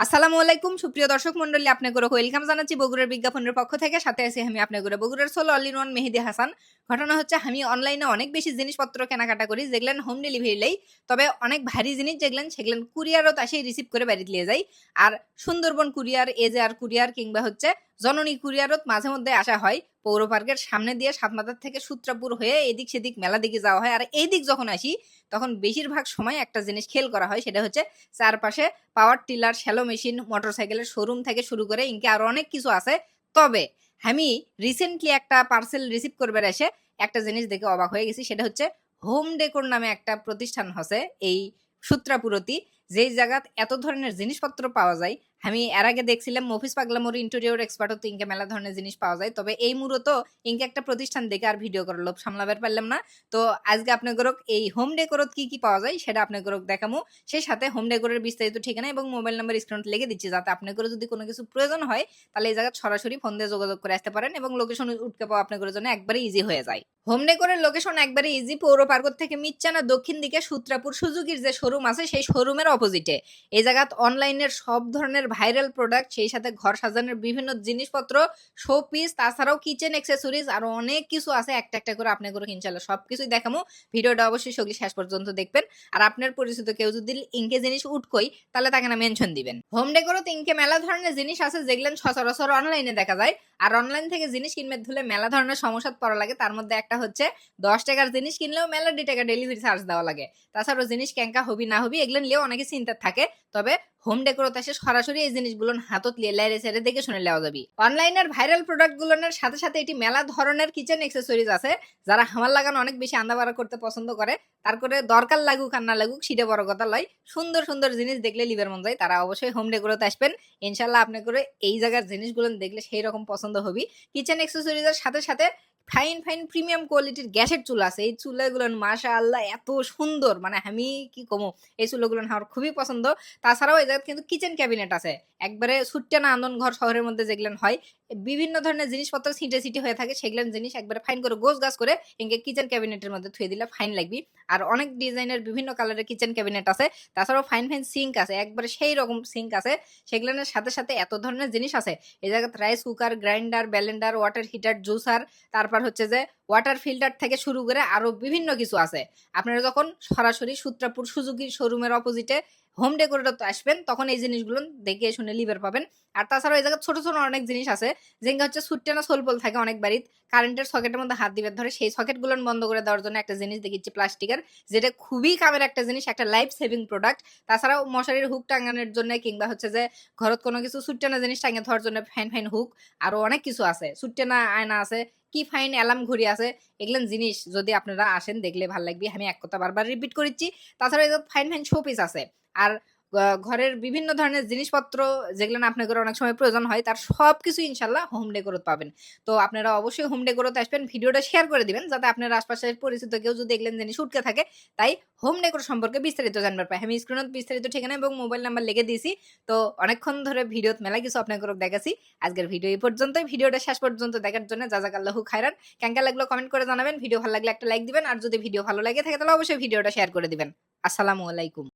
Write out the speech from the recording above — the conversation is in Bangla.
আসসালামু আলাইকুম, সুপ্রিয় দর্শক মন্ডলী আপনাকে ওয়েলকাম জানাচ্ছি বগুড়ার বিজ্ঞাপনের পক্ষ থেকে। সাথে আছি আমি আপনাকে বগুড়ার sole all in one Mehedi Hasan. ঘটনা হচ্ছে, আমি অনলাইনে অনেক বেশি জিনিসপত্র কেনাকাটা করি, যেগুলেন হোম ডেলিভারি লাই। তবে অনেক ভারী জিনিস যেগুলেন সেগুলো কুরিয়ারও আসে রিসিভ করে বাড়িতে নিয়ে যাই। আর সুন্দরবন কুরিয়ার এজে আর কুরিয়ার কিংবা হচ্ছে জননী কুরিয়ারত মাঝে মধ্যে আসা হয়। পৌর পার্কের সামনে দিয়ে সাতমাথার থেকে সূত্রাপুর হয়ে এদিক সেদিক মেলা দিকে যাওয়া হয়। আর এই দিক যখন আসি, তখন বেশিরভাগ সময় একটা জিনিস খেল করা হয়, সেটা হচ্ছে চারপাশে পাওয়ার টিলার শ্যালো মেশিন মোটরসাইকেলের শোরুম থেকে শুরু করে ইনকে আরও অনেক কিছু আছে। তবে আমি রিসেন্টলি একটা পার্সেল রিসিভ করবার এসে একটা জিনিস দেখে অবাক হয়ে গেছি, সেটা হচ্ছে হোম ডেকোর নামে একটা প্রতিষ্ঠান হসে এই সূত্রাপুরতি। যেই জায়গাত এত ধরনের জিনিসপত্র পাওয়া যায় আমি এর আগে দেখছিলাম মফিস পাগলামোর ইন্টেরিয়র এক্সপার্ট তো ইনকে মেলা ধরনের জিনিস পাওয়া যায়। তবে এই মূলত ইনকে একটা প্রতিষ্ঠান দেখে আর ভিডিও করার লোভ সামলাবার পারলাম না। তো আজকে আপনাদের এই হোম ডেকোরত কি কি পাওয়া যায় সেটা আপনাদের দেখামো। সেই সাথে হোম ডেকোরের বিস্তারিত ঠিকানা এবং মোবাইল নাম্বার স্ক্রিন লিখে দিচ্ছি যাতে আপনাদের যদি কোনো কিছু প্রয়োজন হয়, তাহলে এই জায়গায় সরাসরি ফোন দিয়ে যোগাযোগ করে আসতে পারেন এবং লোকেশন উঠতে পাওয়া আপনাদের জন্য একবারে ইজি হয়ে যায়। হোম ডেকোরের লোকেশন একবারে ইজি পৌর পার্ক থেকে মিচ্চানা দক্ষিণ দিকে সূত্রাপুর সুজুকির যে শোরুম আছে, সেই শোরুমের অপোজিটে এই জায়গাত অনলাইনের সব ধরনের ভাইরাল প্রোডাক্ট সেই সাথে ঘর সাজানোর বিভিন্ন জিনিসপত্র শো পিস তাছাড়াও কিচেন অ্যাক্সেসরিজ আরও অনেক কিছু আছে। একটা একটা করে আপনি করে ইনশাল্লাহ সবকিছুই দেখামো। ভিডিওটা অবশ্যই সঙ্গে শেষ পর্যন্ত দেখবেন। আর আপনার পরিচিত কেউ যদি ইনকে জিনিস উঠকই, তাহলে তাকে না মেনশন দিবেন। হোম ডেকোরত ইনকে মেলা ধরনের জিনিস আছে, যেগুলো সচরাচর অনলাইনে দেখা যায়। আর অনলাইন থেকে জিনিস কিনবে ধুলে মেলা ধরনের সমস্যা পড়া লাগে। তার মধ্যে একটা হচ্ছে, দশ টাকার জিনিস কিনলেও মেলা ডি টাকা ডেলিভারি চার্জ দেওয়া লাগে। তাছাড়াও জিনিস ক্যাঙ্কা হবি না হবি, এগুলো নিয়েও অনেকে চিন্তার থাকে। তবে হোম ডেকোরত এসে সরাসরি এই জিনিসগুলো হাতত লিয়ে লাইরে সেরে দেখে শুনে নেওয়া যাবে। অনলাইনের ভাইরাল প্রোডাক্টগুলোর সাথে সাথে এটি মেলা ধরনের কিচেন অ্যাক্সেসরিজ আছে, যারা হামার লাগানো অনেক বেশি আন্দাবাড়া করতে পছন্দ করে। তারপরে দরকার লাগুক আর না লাগুক, সেটা বড় কথা লয়। সুন্দর সুন্দর জিনিস দেখলে লিভার মন যায়, তারা অবশ্যই হোম ডেকোরতে আসবেন। ইনশাল্লাহ আপনি করে এই জায়গার জিনিসগুলো দেখলে সেই রকম পছন্দ হবি। কিচেন অ্যাক্সেসরিজের সাথে সাথে ফাইন ফাইন প্রিমিয়াম কোয়ালিটির গ্যাসের চুলা আছে। এই চুলাগুলো মাশা আল্লাহ এত সুন্দর। মানে আমি কি কমো, এই চুলাগুলো আমার খুবই পছন্দ। তাছাড়াও এই জায়গায় কিন্তু কিচেন ক্যাবিনেট আছে। একবারে সুট্টানা আন্দন ঘর শহরের মধ্যে যেগুলো হয় বিভিন্ন ধরনের জিনিসপত্র ছিটে ছিটে হয়ে থাকে, সেগুলো জিনিস একবারে ফাইন করে গোছ গাছ করে ইনকে কিচেন ক্যাবিনেটের মধ্যে থুয়ে দিলে ফাইন লাগবে। আর অনেক ডিজাইনের বিভিন্ন কালারের কিচেন ক্যাবিনেট আছে, তাছাড়াও ফাইন ফাইন সিঙ্ক আছে, একবারে সেই রকম সিঙ্ক আছে সেগুলোর সাথে সাথে এত ধরনের জিনিস আছে। এই জায়গাতে rice cooker grinder blender water heater juicer তারপর হচ্ছে যে ওয়াটার ফিল্টার থেকে শুরু করে আরও বিভিন্ন কিছু আছে। আপনারা যখন সরাসরি সূত্রাপুর, সুজুকির শোরুমের অপোজিটে হোম ডেকোরেটর তো আসবেন, তখন এই জিনিসগুলো দেখে শুনে লিভার পাবেন। আর তাছাড়াও এই জায়গায় ছোট ছোট অনেক জিনিস আছে যেগুলো হচ্ছে সুট্টানা সোলপোল থাকে অনেক বাড়িতে কারেন্টের সকেটের মধ্যে হাত দিবে ধরে সেই সকেটগুলো বন্ধ করে দেওয়ার জন্য একটা জিনিস দেখিচ্ছি প্লাস্টিকের, যেটা খুবই কামের একটা জিনিস, একটা লাইফ সেভিং প্রোডাক্ট তাছাড়াও মশারির হুক টাঙানোর জন্য কিংবা হচ্ছে যে ঘরত কোনো কিছু সুট্টানা জিনিস টাঙিয়ে ধরার জন্য ফাইন ফাইন হুক আরও অনেক কিছু আছে। সুট্টানা আয়না আছে কি ফাইন অ্যালার্ম ঘড়ি আছে এগুলো জিনিস যদি আপনারা আসেন দেখলে ভালো লাগবে। আমি এক কথা বারবার রিপিট করেছি তাছাড়া ফাইন ফাইন শোপিস আছে। আর ঘরের বিভিন্ন ধরনের জিনিসপত্র যেগুলো আপনাদের অনেক সময় প্রয়োজন হয়, তার সব কিছু ইনশাল্লাহ হোম ডেকোরত পাবেন। তো আপনারা অবশ্যই হোম ডেকোরতে আসবেন, ভিডিওটা শেয়ার করে দিবেন, যাতে আপনার আশপাশের পরিচিত কেউ যদি দেখলেন জিনিস উঠকে থাকে, তাই হোম ডেকোর সম্পর্কে বিস্তারিত জানবার পাই আমি স্ক্রিনত বিস্তারিত ঠিকানা এবং মোবাইল নাম্বার লিখে দিয়েছি, তো অনেকক্ষণ ধরে ভিডিওত মেলা কিছু আপনার আপনাদের দেখাছি আজকের ভিডিও এই পর্যন্তই। ভিডিওটা শেষ পর্যন্ত দেখার জন্য আল্লাহু খায়রান। কেঙ্কা লাগল কমেন্ট করে জানাবেন। ভিডিও ভালো লাগলে একটা লাইক দিবেন, আর যদি ভিডিও ভালো লাগে থাকে, তাহলে অবশ্যই ভিডিওটা শেয়ার করে দিবেন। আসসালামু আলাইকুম।